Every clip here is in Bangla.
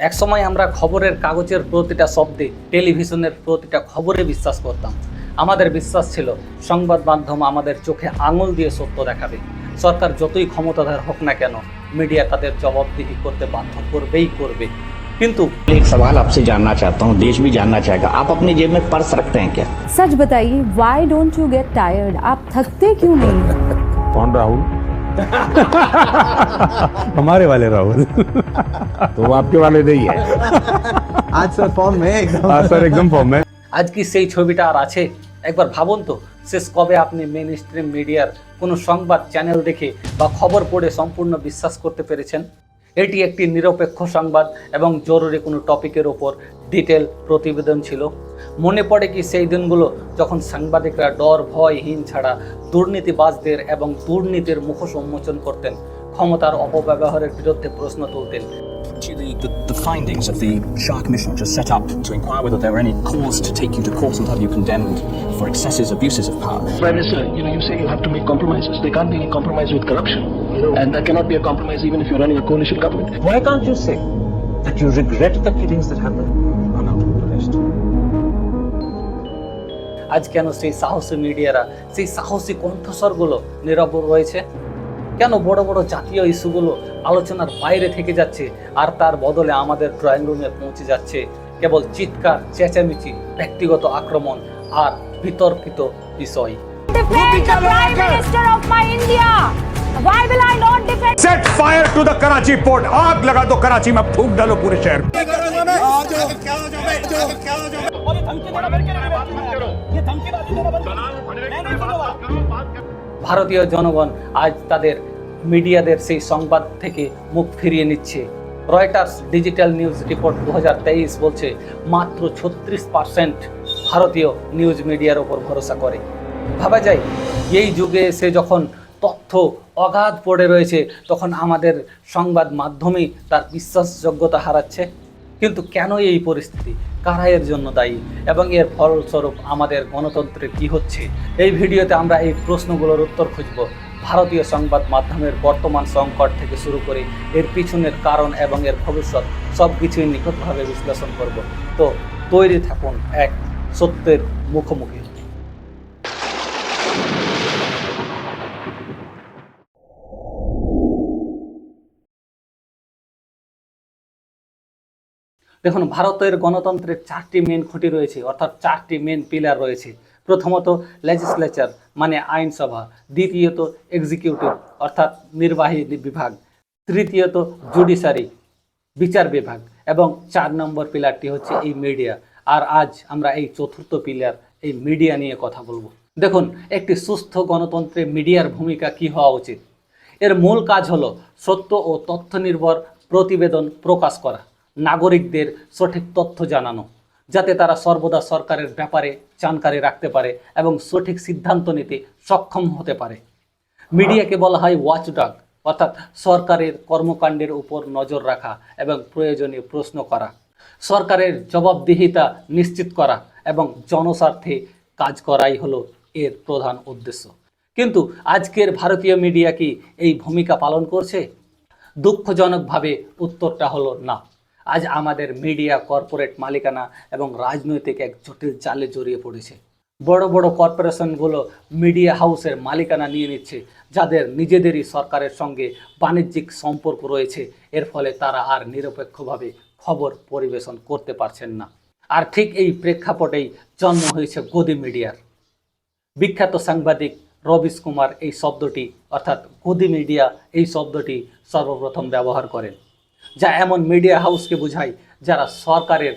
একসময় আমরা খবরের কাগজের প্রতিটা শব্দে টেলিভিশনের প্রতিটা খবরে বিশ্বাস করতাম আমাদের বিশ্বাস ছিল সংবাদ মাধ্যম আমাদের চোখে আঙুল দিয়ে সত্য দেখাবে সরকার যতই ক্ষমতাধর হোক না কেন মিডিয়া তাদের জবাবদিহি করতে বাধ্য করবেই করবে কিন্তু एक सवाल आपसे जानना चाहता हूँ देश भी जानना चाहेगा आप अपनी जेब में पर्स रखते हैं क्या सच बताइए why don't you get tired आप थकते क्यों नहीं हैं? कौन राहुल हमारे वाले राहुल तो वो आपके वाले नहीं है आज सर फॉर्म में एकदम हाँ सर एकदम फॉर्म में আজ কি সেই ছবিটা আর আছে একবার ভাবুন তো শেষ কবে আপনি মেন স্ট্রিম মিডিয়ার কোনো সংবাদ চ্যানেল দেখে বা খবর পড়ে সম্পূর্ণ বিশ্বাস করতে পেরেছেন এটি একটি নিরপেক্ষ সংবাদ এবং জরুরি কোনো টপিকের ওপর ডিটেল প্রতিবেদন ছিল। মনে পড়ে কি সেই দিনগুলো যখন সাংবাদিকরা ডর, ভয়হীন ছাড়া দুর্নীতিবাজদের এবং দুর্নীতির মুখোশ উন্মোচন করতেন, ক্ষমতার অপব্যবহারের বিরুদ্ধে প্রশ্ন তুলতেন। to the, the, the findings of the Shah Commission, which was set up to inquire whether there were any cause to take you to court and have you condemned for excesses, abuses of power. Prime Minister, you know, you say you have to make compromises. There can't be any compromise with corruption. And there cannot be a compromise even if you're running a coalition government. Why can't you say that you regret the killings that happened on Uttar Pradesh? আজ কেন সেই সাহসী মিডিয়ারা সেই সাহসী কণ্ঠস্বরগুলো নীরব রয়েছে কেন বড় বড় জাতীয় ইস্যুগুলো আলোচনার বাইরে থেকে যাচ্ছে আর তার বদলে আমাদের ড্রয়িং রুমে পৌঁছে যাচ্ছে কেবল চিৎকার চেঁচামেচি ব্যক্তিগত আক্রমণ আর বিতর্কিত বিষয় Defend the Prime Minister of my India. Why will I not defend? Set fire to the Karachi port आग लगा दो कराची में फूक डालो पूरे शहर में। ভারতীয় জনগণ আজ তাদের মিডিয়াদের সেই সংবাদ থেকে মুখ ফিরিয়ে নিচ্ছে। রয়টার্স ডিজিটাল নিউজ রিপোর্ট দু হাজার তেইশ বলছে, মাত্র ছত্রিশ পার্সেন্ট ভারতীয় নিউজ মিডিয়ার ওপর ভরসা করে। ভাবা যায়, এই যুগে এসে যখন তথ্য অগাধ পড়ে রয়েছে, তখন আমাদের সংবাদ মাধ্যমেই তার বিশ্বাসযোগ্যতা হারাচ্ছে। কিন্তু কেন এই পরিস্থিতি? কারা এর জন্য দায়ী? এবং এর ফলস্বরূপ আমাদের গণতন্ত্রে কি হচ্ছে? এই ভিডিওতে আমরা এই প্রশ্নগুলোর উত্তর খুঁজব। ভারতীয় সংবাদ মাধ্যমের বর্তমান সংকট থেকে শুরু করে এর পিছনের কারণ এবং এর ভবিষ্যৎ সব কিছুই নিখুঁতভাবে বিশ্লেষণ করব। তো তৈরি থাকুন এক সত্যের মুখোমুখি হতে। দেখুন, ভারতের গণতন্ত্রের চারটি মেন খুঁটি রয়েছে, অর্থাৎ চারটি মেন পিলার রয়েছে। প্রথমত লেজিসলেচার মানে আইনসভা, দ্বিতীয়ত এক্সিকিউটিভ অর্থাৎ নির্বাহী বিভাগ, তৃতীয়ত জুডিশারি বিচার বিভাগ, এবং চার নম্বর পিলারটি হচ্ছে এই মিডিয়া আর আজ আমরা এই চতুর্থ পিলার এই মিডিয়া নিয়ে কথা বলব। দেখুন, একটি সুস্থ গণতন্ত্রে মিডিয়ার ভূমিকা কি হওয়া উচিত? এর মূল কাজ হলো সত্য ও তথ্য নির্ভর প্রতিবেদন প্রকাশ করা। নাগরিকদের সঠিক তথ্য জানানো, যাতে তারা সর্বদা সরকারের ব্যাপারে জানকারি রাখতে পারে এবং সঠিক সিদ্ধান্ত নিতে সক্ষম হতে পারে। মিডিয়াকে বলা হয় ওয়াচডগ, অর্থাৎ সরকারের কর্মকাণ্ডের উপর নজর রাখা এবং প্রয়োজনীয় প্রশ্ন করা, সরকারের জবাবদিহিতা নিশ্চিত করা এবং জনস্বার্থে কাজ করাই হলো এর প্রধান উদ্দেশ্য। কিন্তু আজকের ভারতীয় মিডিয়া কি এই ভূমিকা পালন করছে? দুঃখজনকভাবে উত্তরটা হলো না। আজ আমাদের মিডিয়া, কর্পোরেট মালিকানা এবং রাজনৈতিক এক জটিল জালে জড়িয়ে পড়েছে। বড় বড় কর্পোরেশনগুলো মিডিয়া হাউসের মালিকানা নিয়ে নিচ্ছে, যাদের নিজেদেরই সরকারের সঙ্গে বাণিজ্যিক সম্পর্ক রয়েছে। এর ফলে তারা আর নিরপেক্ষভাবে খবর পরিবেশন করতে পারছেন না। আর ঠিক এই প্রেক্ষাপটেই জন্ম হয়েছে গদি মিডিয়ার। বিখ্যাত সাংবাদিক রবিশ কুমার এই শব্দটি, অর্থাৎ গদি মিডিয়া এই শব্দটি সর্বপ্রথম ব্যবহার করেন। যা এমন মিডিয়া হাউসকে বোঝায় যারা সরকারের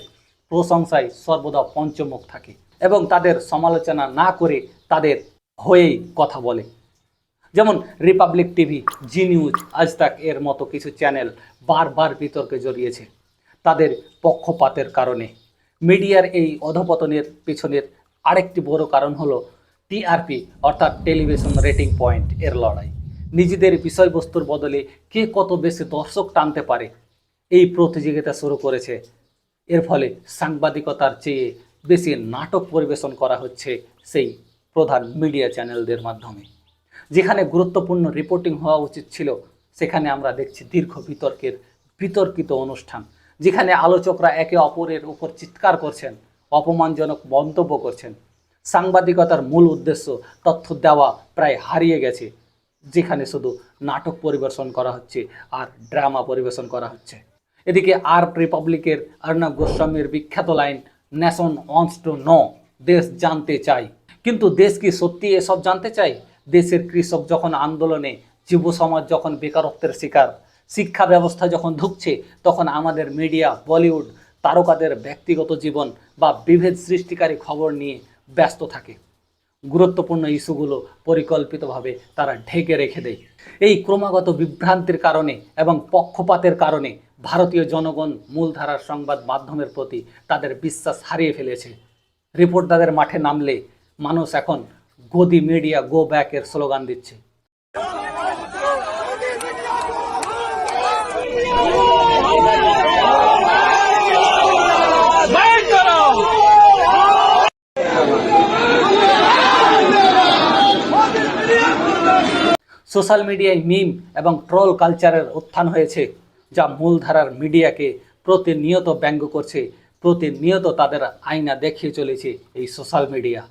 প্রশংসায় সর্বদা পঞ্চমুখ থাকে এবং তাদের সমালোচনা না করে তাদের হয়েই কথা বলে। যেমন রিপাবলিক টিভি জি নিউজ আজ তাক এর মতো কিছু চ্যানেল বারবার বিতর্কে জড়িয়েছে। তাদের পক্ষপাতের কারণে। মিডিয়ার এই অধপতনের পিছনের আরেকটি বড় কারণ হলো টিআরপি অর্থাৎ টেলিভিশন রেটিং পয়েন্ট এর লড়াই। নিজেদের বিষয়বস্তুর বদলে কে কত বেশি দর্শক টানতে পারে এই প্রতিযোগিতা শুরু করেছে। এর ফলে সাংবাদিকতার চেয়ে বেশি নাটক পরিবেশন করা হচ্ছে সেই প্রধান মিডিয়া চ্যানেলদের মাধ্যমে। যেখানে গুরুত্বপূর্ণ রিপোর্টিং হওয়া উচিত ছিল, সেখানে আমরা দেখছি দীর্ঘ বিতর্কের বিতর্কিত অনুষ্ঠান, যেখানে আলোচকরা একে অপরের উপর চিৎকার করছেন, অপমানজনক মন্তব্য করছেন। সাংবাদিকতার মূল উদ্দেশ্য তথ্য দেওয়া প্রায় হারিয়ে গেছে, যেখানে শুধু নাটক পরিবেশন করা হচ্ছে আর ড্রামা পরিবেশন করা হচ্ছে। এদিকে আর রিপাবলিকের অর্ণব গোস্বামীর বিখ্যাত line nation wants to know, দেশ জানতে চাই। কিন্তু দেশ কি সত্যি এসব জানতে চাই দেশের কৃষক যখন আন্দোলনে, যুব সমাজ যখন বেকারত্বের শিকার, শিক্ষা ব্যবস্থা যখন ঢুকছে তখন আমাদের মিডিয়া, বলিউড তারকাদের ব্যক্তিগত জীবন বা বিভেদ সৃষ্টিকারী খবর নিয়ে ব্যস্ত থাকে। গুরুত্বপূর্ণ ইস্যুগুলো পরিকল্পিতভাবে তারা ঢেকে রেখে দেয়। এই ক্রমাগত বিভ্রান্তির কারণে এবং পক্ষপাতের কারণে ভারতীয় জনগণ মূলধারার সংবাদ মাধ্যমের প্রতি তাদের বিশ্বাস হারিয়ে ফেলেছে। রিপোর্টারদের মাঠে নামলে মানুষ এখন গদি মিডিয়া গো ব্যাক এর স্লোগান দিচ্ছে। সোশ্যাল মিডিয়ায় মিম এবং ট্রোল কালচারের উত্থান হয়েছে। যা মূলধারার মিডিয়াকে প্রতিনিয়ত ব্যঙ্গ করছে, প্রতিনিয়ত তাদের আয়না দেখিয়ে চলেছে এই সোশ্যাল মিডিয়া।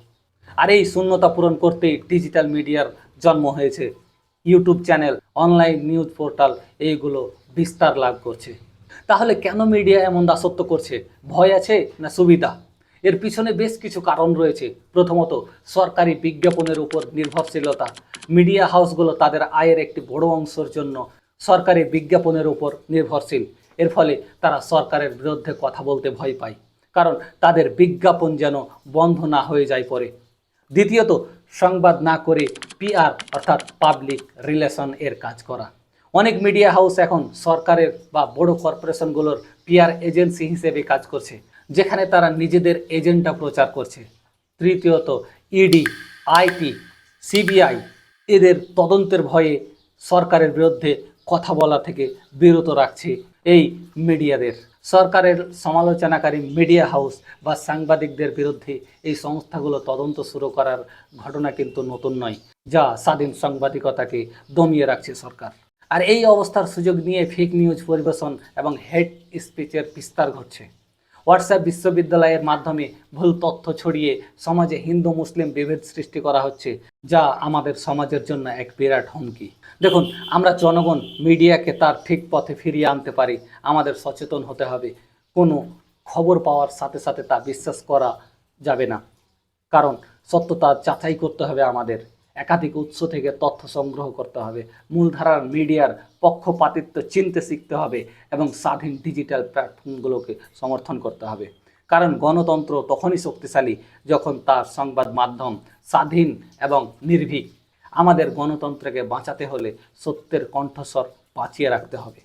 আর এই শূন্যতা পূরণ করতেই ডিজিটাল মিডিয়ার জন্ম হয়েছে। YouTube channel, online news portal, এইগুলো বিস্তার লাভ করছে। তাহলে কেন মিডিয়া এমন দাসত্ব করছে? ভয় আছে না সুবিধা? এর পিছনে বেশ কিছু কারণ রয়েছে। প্রথমত, সরকারি বিজ্ঞাপনের উপর নির্ভরশীলতা। মিডিয়া হাউসগুলো তাদের আয়ের একটি বড় অংশের জন্য সরকারি বিজ্ঞাপনের উপর নির্ভরশীল। এর ফলে তারা সরকারের বিরুদ্ধে কথা বলতে ভয় পায়। কারণ তাদের বিজ্ঞাপন যেন বন্ধ না হয়ে যায় পরে দ্বিতীয়ত, সংবাদ না করে পিআর অর্থাৎ পাবলিক রিলেশন এর কাজ করা। অনেক মিডিয়া হাউস এখন সরকারের বা বড় কর্পোরেশনগুলোর পিআর এজেন্সি হিসেবে কাজ করছে, যেখানে তারা নিজেদের এজেন্ডা প্রচার করছে। তৃতীয়ত ইডি আইটি সিবিআই এদের তদন্তের ভয়ে সরকারের বিরুদ্ধে কথা বলা থেকে বিরত রাখছে এই মিডিয়াদের। সরকারের সমালোচনাকারী মিডিয়া হাউস বা সাংবাদিকদের বিরুদ্ধে এই সংস্থাগুলো তদন্ত শুরু করার ঘটনা কিন্তু নতুন নয়, যা স্বাধীন সাংবাদিকতাকে দমিয়ে রাখছে সরকার। আর এই অবস্থার সুযোগ নিয়ে ফেক নিউজ পরিবেশন এবং হেড স্পিচের বিস্তার ঘটছে। হোয়াটসঅ্যাপ বিশ্ববিদ্যালয়ের মাধ্যমে ভুল তথ্য ছড়িয়ে সমাজে হিন্দু মুসলিম বিভেদ সৃষ্টি করা হচ্ছে, যা আমাদের সমাজের জন্য এক বিরাট হুমকি। দেখুন, আমরা জনগণ, মিডিয়াকে তার ঠিক পথে ফিরিয়ে আনতে পারি, আমাদের সচেতন হতে হবে। কোনো খবর পাওয়ার সাথে সাথে তা বিশ্বাস করা যাবে না। কারণ সত্যতা যাচাই করতে হবে আমাদের। একাধিক উৎস থেকে তথ্য সংগ্রহ করতে হবে। মূলধারার মিডিয়ার পক্ষপাতিত্ব চিনতে শিখতে হবে এবং স্বাধীন ডিজিটাল প্ল্যাটফর্মগুলোকে সমর্থন করতে হবে। কারণ গণতন্ত্র তখনই শক্তিশালী যখন তার সংবাদ মাধ্যম স্বাধীন এবং নির্ভীক। আমাদের গণতন্ত্রকে বাঁচাতে হলে সত্যের কণ্ঠস্বর বাঁচিয়ে রাখতে হবে।